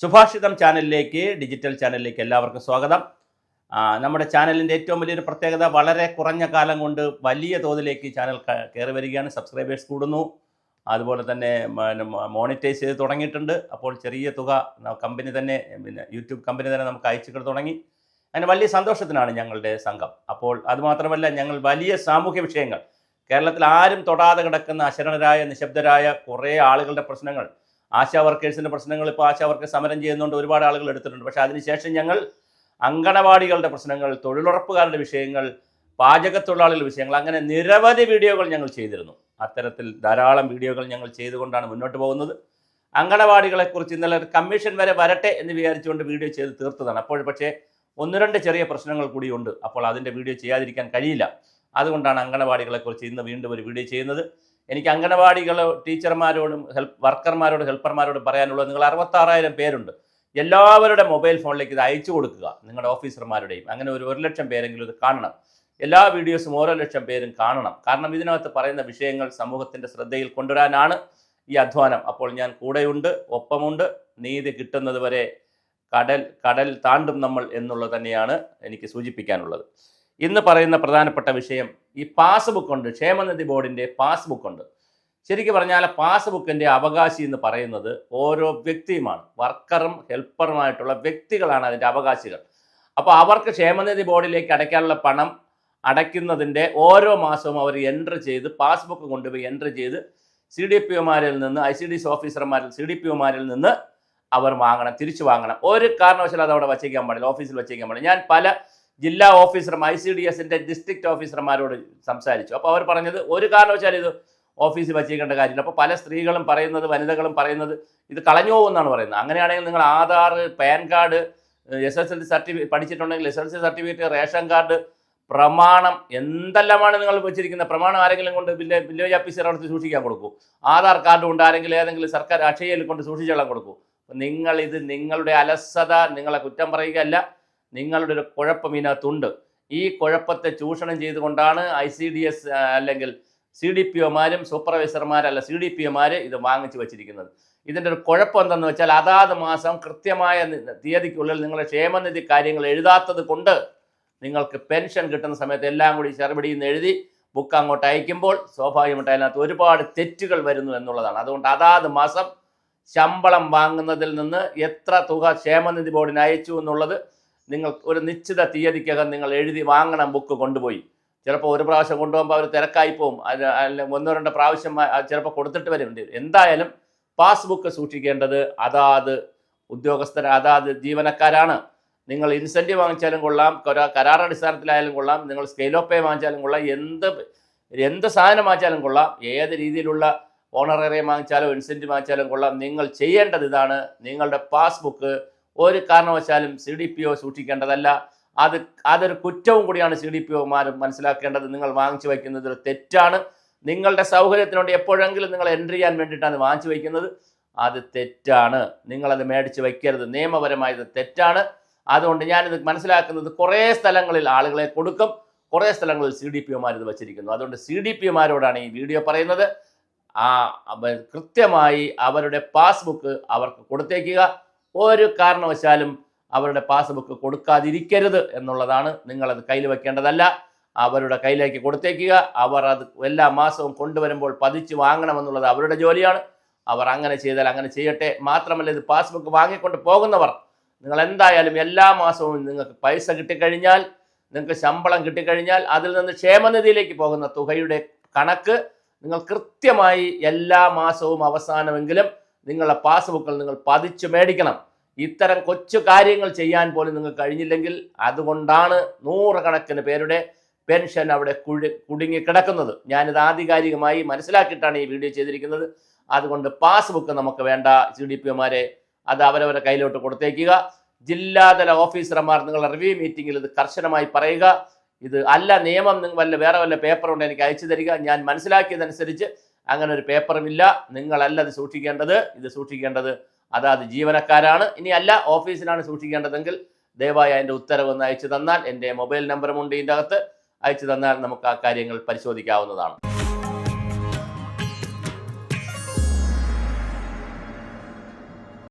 സുഭാഷിതം ചാനലിലേക്ക് ഡിജിറ്റൽ ചാനലിലേക്ക് എല്ലാവർക്കും സ്വാഗതം. നമ്മുടെ ചാനലിന്റെ ഏറ്റവും വലിയൊരു പ്രത്യേകത വളരെ കുറഞ്ഞ കാലം കൊണ്ട് വലിയ തോതിലേക്ക് ചാനൽ കയറി വരികയാണ്. സബ്സ്ക്രൈബേഴ്സ് കൂടുന്നു. അതുപോലെ തന്നെ മോണിറ്റൈസ് ചെയ്ത് തുടങ്ങിയിട്ടുണ്ട്. അപ്പോൾ ചെറിയ തുക കമ്പനി തന്നെ പിന്നെ യൂട്യൂബ് കമ്പനി തന്നെ നമുക്ക് അയച്ചു തുടങ്ങി. അങ്ങനെ വലിയ സന്തോഷത്തിനാണ് ഞങ്ങളുടെ സംഘം. അപ്പോൾ അതുമാത്രമല്ല ഞങ്ങൾ വലിയ സാമൂഹ്യ വിഷയങ്ങൾ കേരളത്തിൽ ആരും തൊടാതെ കിടക്കുന്ന അശരണരായ നിശബ്ദരായ കുറേ ആളുകളുടെ പ്രശ്നങ്ങൾ ആശാ വർക്കേഴ്സിന്റെ പ്രശ്നങ്ങൾ ഇപ്പോൾ ആശാ വർക്കേഴ്സ് സമരം ചെയ്യുന്നതുകൊണ്ട് ഒരുപാട് ആളുകൾ എടുത്തിട്ടുണ്ട്. പക്ഷേ അതിനുശേഷം ഞങ്ങൾ അങ്കണവാടികളുടെ പ്രശ്നങ്ങൾ തൊഴിലുറപ്പുകാരുടെ വിഷയങ്ങൾ പാചകത്തൊഴിലാളികളുടെ വിഷയങ്ങൾ അങ്ങനെ നിരവധി വീഡിയോകൾ ഞങ്ങൾ ചെയ്തിരുന്നു. അത്തരത്തിൽ ധാരാളം വീഡിയോകൾ ഞങ്ങൾ ചെയ്തുകൊണ്ടാണ് മുന്നോട്ട് പോകുന്നത്. അങ്കണവാടികളെക്കുറിച്ച് ഇന്നലെ കമ്മീഷൻ വരെ വരട്ടെ എന്ന് വിചാരിച്ചുകൊണ്ട് വീഡിയോ ചെയ്ത് തീർത്തതാണ്. അപ്പോൾ പക്ഷേ ഒന്ന് രണ്ട് ചെറിയ പ്രശ്നങ്ങൾ കൂടിയുണ്ട് അപ്പോൾ അതിന്റെ വീഡിയോ ചെയ്യാതിരിക്കാൻ കഴിയില്ല. അതുകൊണ്ടാണ് അങ്കണവാടികളെക്കുറിച്ച് ഇന്ന് വീണ്ടും ഒരു വീഡിയോ ചെയ്യുന്നത്. എനിക്ക് അംഗനവാടികൾ ടീച്ചർമാരോടും ഹെൽപ്പ് വർക്കർമാരോടും ഹെൽപ്പർമാരോടും പറയാനുള്ളത് നിങ്ങൾ അറുപത്താറായിരം പേരുണ്ട്. എല്ലാവരുടെ മൊബൈൽ ഫോണിലേക്ക് ഇത് അയച്ചു കൊടുക്കുക നിങ്ങളുടെ ഓഫീസർമാരുടെയും. അങ്ങനെ ഒരു ഒരു ലക്ഷം പേരെങ്കിലും ഇത് കാണണം. എല്ലാ വീഡിയോസും ഓരോ ലക്ഷം പേരും കാണണം. കാരണം ഇതിനകത്ത് പറയുന്ന വിഷയങ്ങൾ സമൂഹത്തിന്റെ ശ്രദ്ധയിൽ കൊണ്ടുവരാനാണ് ഈ അധ്വാനം. അപ്പോൾ ഞാൻ കൂടെയുണ്ട് ഒപ്പമുണ്ട്. നീതി കിട്ടുന്നത് വരെ കടൽ കടൽ താണ്ടും നമ്മൾ എന്നുള്ളത് തന്നെയാണ് എനിക്ക് സൂചിപ്പിക്കാനുള്ളത്. ഇന്ന് പറയുന്ന പ്രധാനപ്പെട്ട വിഷയം ഈ പാസ്ബുക്ക് ഉണ്ട്. ക്ഷേമനിധി ബോർഡിന്റെ പാസ്ബുക്ക് ഉണ്ട്. ശരിക്കും പറഞ്ഞാൽ പാസ്ബുക്കിന്റെ അവകാശി എന്ന് പറയുന്നത് ഓരോ വ്യക്തിയുമാണ്. വർക്കറും ഹെൽപ്പറുമായിട്ടുള്ള വ്യക്തികളാണ് അതിന്റെ അവകാശികൾ. അപ്പോൾ അവർക്ക് ക്ഷേമനിധി ബോർഡിലേക്ക് അടയ്ക്കാനുള്ള പണം അടയ്ക്കുന്നതിന്റെ ഓരോ മാസവും അവർ എൻട്രി ചെയ്ത് പാസ്ബുക്ക് കൊണ്ടുപോയി എൻട്രി ചെയ്ത് സി ഡി പി ഒമാരിൽ നിന്ന് ഐ സി ഡി എസ് ഓഫീസർമാരിൽ സി ഡി പി ഒമാരിൽ നിന്ന് അവർ വാങ്ങണം തിരിച്ചു വാങ്ങണം. ഒരു കാരണവശാലും അത് അവിടെ വച്ചേക്കാൻ പാടില്ല ഓഫീസിൽ വച്ചേക്കാൻ പാടില്ല. ഞാൻ പല ജില്ലാ ഓഫീസറും ഐ സി ഡി എസിന്റെ ഡിസ്ട്രിക്ട് ഓഫീസർമാരോട് സംസാരിച്ചു. അപ്പോൾ അവർ പറഞ്ഞത് ഒരു കാരണവശാലും ഇത് ഓഫീസിൽ വച്ചേക്കേണ്ട കാര്യമില്ല. അപ്പോൾ പല സ്ത്രീകളും പറയുന്നത് വനിതകളും പറയുന്നത് ഇത് കളഞ്ഞു പോകുമെന്നാണ് പറയുന്നത്. അങ്ങനെയാണെങ്കിൽ നിങ്ങൾ Aadhaar PAN card S S L C certificate പഠിച്ചിട്ടുണ്ടെങ്കിൽ S L C certificate ration card പ്രമാണം എന്തെല്ലാമാണ് നിങ്ങൾ വെച്ചിരിക്കുന്നത്? പ്രമാണം ആരെങ്കിലും കൊണ്ട് വില്ലേജ് വില്ലേജ് ഓഫീസർ അടുത്ത് സൂക്ഷിക്കാൻ കൊടുക്കൂ. ആധാർ കാർഡ് കൊണ്ട് ആരെങ്കിലും ഏതെങ്കിലും സർക്കാർ അക്ഷയയിൽ കൊണ്ട് സൂക്ഷിച്ചെല്ലാം കൊടുക്കൂ. നിങ്ങൾ ഇത് നിങ്ങളുടെ അലസത നിങ്ങളെ കുറ്റം പറയുകയല്ല. നിങ്ങളുടെ ഒരു കുഴപ്പം ഇതിനകത്തുണ്ട്. ഈ കുഴപ്പത്തെ ചൂഷണം ചെയ്തുകൊണ്ടാണ് ഐ സി ഡി എസ് അല്ലെങ്കിൽ സി ഡി പി ഒമാരും സൂപ്പർവൈസർമാരല്ല സി ഡി പി ഒമാർ ഇത് വാങ്ങിച്ചു വച്ചിരിക്കുന്നത്. ഇതിന്റെ ഒരു കുഴപ്പം എന്തെന്ന് വെച്ചാൽ അതാത് മാസം കൃത്യമായ തീയതിക്കുള്ളിൽ നിങ്ങളുടെ ക്ഷേമനിധി കാര്യങ്ങൾ എഴുതാത്തത് കൊണ്ട് നിങ്ങൾക്ക് പെൻഷൻ കിട്ടുന്ന സമയത്ത് എല്ലാം കൂടി ചെറുപടിയിൽ നിന്ന് എഴുതി ബുക്ക് അങ്ങോട്ട് അയക്കുമ്പോൾ സ്വാഭാവികമായിട്ട് അതിനകത്ത് ഒരുപാട് തെറ്റുകൾ വരുന്നു എന്നുള്ളതാണ്. അതുകൊണ്ട് അതാത് മാസം ശമ്പളം വാങ്ങുന്നതിൽ നിന്ന് എത്ര തുക ക്ഷേമനിധി ബോർഡിന് അയച്ചു എന്നുള്ളത് നിങ്ങൾ ഒരു നിശ്ചിത തീയതിക്കകം നിങ്ങൾ എഴുതി വാങ്ങണം ബുക്ക് കൊണ്ടുപോയി. ചിലപ്പോൾ ഒരു പ്രാവശ്യം കൊണ്ടുപോകുമ്പോൾ അവർ തിരക്കായി പോകും അല്ലെങ്കിൽ അല്ല ഒന്നോ രണ്ടോ പ്രാവശ്യം ചിലപ്പോൾ കൊടുത്തിട്ട് വരും. എന്തായാലും പാസ്ബുക്ക് സൂക്ഷിക്കേണ്ടത് അതാത് ഉദ്യോഗസ്ഥർ അതാത് ജീവനക്കാരാണ്. നിങ്ങൾ ഇൻസെന്റീവ് വാങ്ങിച്ചാലും കൊള്ളാം കരാ- കരാർ അടിസ്ഥാനത്തിലായാലും കൊള്ളാം നിങ്ങൾ സ്കെയിൽ ഓഫ് പേ വാങ്ങിച്ചാലും കൊള്ളാം എന്ത് എന്ത് സാധനം വാങ്ങിച്ചാലും കൊള്ളാം ഏത് രീതിയിലുള്ള ഓണറേറിയം വാങ്ങിച്ചാലും ഇൻസെന്റീവ് വാങ്ങിച്ചാലും കൊള്ളാം. നിങ്ങൾ ചെയ്യേണ്ടത് ഇതാണ്. നിങ്ങളുടെ പാസ്ബുക്ക് ഒരു കാരണവശാലും സി ഡി പി ഒ സൂക്ഷിക്കേണ്ടതല്ല. അത് അതൊരു കുറ്റവും കൂടിയാണ് സി ഡി പി ഒമാരും മനസ്സിലാക്കേണ്ടത്. നിങ്ങൾ വാങ്ങിച്ചു വയ്ക്കുന്നത് ഒരു തെറ്റാണ്. നിങ്ങളുടെ സൗകര്യത്തിനുണ്ട് എപ്പോഴെങ്കിലും നിങ്ങൾ എൻട്രി ചെയ്യാൻ വേണ്ടിയിട്ടാണ് വാങ്ങിച്ചു വയ്ക്കുന്നത്. അത് തെറ്റാണ്. നിങ്ങളത് മേടിച്ച് വയ്ക്കരുത്. നിയമപരമായത് തെറ്റാണ്. അതുകൊണ്ട് ഞാനിത് മനസ്സിലാക്കുന്നത് കുറേ സ്ഥലങ്ങളിൽ ആളുകളെ കൊടുക്കും. കുറേ സ്ഥലങ്ങളിൽ സി ഡി പി ഒമാർ ഇത് വച്ചിരിക്കുന്നു. അതുകൊണ്ട് സി ഡി പി ഒമാരോടാണ് ഈ വീഡിയോ പറയുന്നത്. ആ കൃത്യമായി അവരുടെ പാസ്ബുക്ക് അവർക്ക് കൊടുത്തേക്കുക. ഒരു കാരണവശാലും അവരുടെ പാസ്ബുക്ക് കൊടുക്കാതിരിക്കരുത് എന്നുള്ളതാണ് നിങ്ങളത് കയ്യിൽ വെക്കേണ്ടതല്ല. അവരുടെ കയ്യിലേക്ക് കൊടുത്തേക്കുക. അവർ അത് എല്ലാ മാസവും കൊണ്ടുവരുമ്പോൾ പതിച്ച് വാങ്ങണമെന്നുള്ളത് അവരുടെ ജോലിയാണ്. അവർ അങ്ങനെ ചെയ്താൽ അങ്ങനെ ചെയ്യട്ടെ. മാത്രമല്ല ഇത് പാസ്ബുക്ക് വാങ്ങിക്കൊണ്ട് പോകുന്നവർ നിങ്ങൾ എന്തായാലും എല്ലാ മാസവും നിങ്ങൾക്ക് പൈസ കിട്ടിക്കഴിഞ്ഞാൽ നിങ്ങൾക്ക് ശമ്പളം കിട്ടിക്കഴിഞ്ഞാൽ അതിൽ നിന്ന് ക്ഷേമനിധിയിലേക്ക് പോകുന്ന തുകയുടെ കണക്ക് നിങ്ങൾ കൃത്യമായി എല്ലാ മാസവും അവസാനമെങ്കിലും നിങ്ങളുടെ പാസ്ബുക്കിൽ നിങ്ങൾ പതിച്ചു മേടിക്കണം. ഇത്തരം കൊച്ചു കാര്യങ്ങൾ ചെയ്യാൻ പോലും നിങ്ങൾക്ക് കഴിഞ്ഞില്ലെങ്കിൽ അതുകൊണ്ടാണ് നൂറുകണക്കിന് പേരുടെ പെൻഷൻ അവിടെ കുഴി കുടുങ്ങി കിടക്കുന്നത്. ഞാനിത് ആധികാരികമായി മനസ്സിലാക്കിയിട്ടാണ് ഈ വീഡിയോ ചെയ്തിരിക്കുന്നത്. അതുകൊണ്ട് പാസ്ബുക്ക് നമുക്ക് വേണ്ട സി ഡി പി ഒമാരെ അത് അവരവരെ കയ്യിലോട്ട് കൊടുത്തേക്കുക. ജില്ലാതല ഓഫീസർമാർ നിങ്ങളുടെ റിവ്യൂ മീറ്റിംഗിൽ ഇത് കർശനമായി പറയുക. ഇത് അല്ല നിയമം നിങ്ങൾ വല്ല വേറെ വല്ല പേപ്പറുണ്ട് എനിക്ക് അയച്ചു തരിക. ഞാൻ മനസ്സിലാക്കിയതനുസരിച്ച് അങ്ങനെ ഒരു പേപ്പറുമില്ല. നിങ്ങളല്ല അത് സൂക്ഷിക്കേണ്ടത്. ഇത് സൂക്ഷിക്കേണ്ടത് അതാത് ജീവനക്കാരാണ്. ഇനി അല്ല ഓഫീസിലാണ് സൂക്ഷിക്കേണ്ടതെങ്കിൽ ദയവായി അതിന്റെ ഉത്തരവ് ഒന്ന് അയച്ചു തന്നാൽ എന്റെ മൊബൈൽ നമ്പറും ഉണ്ട് ഇതിന്റെ അകത്ത്. അയച്ചു തന്നാൽ നമുക്ക് ആ കാര്യങ്ങൾ പരിശോധിക്കാവുന്നതാണ്.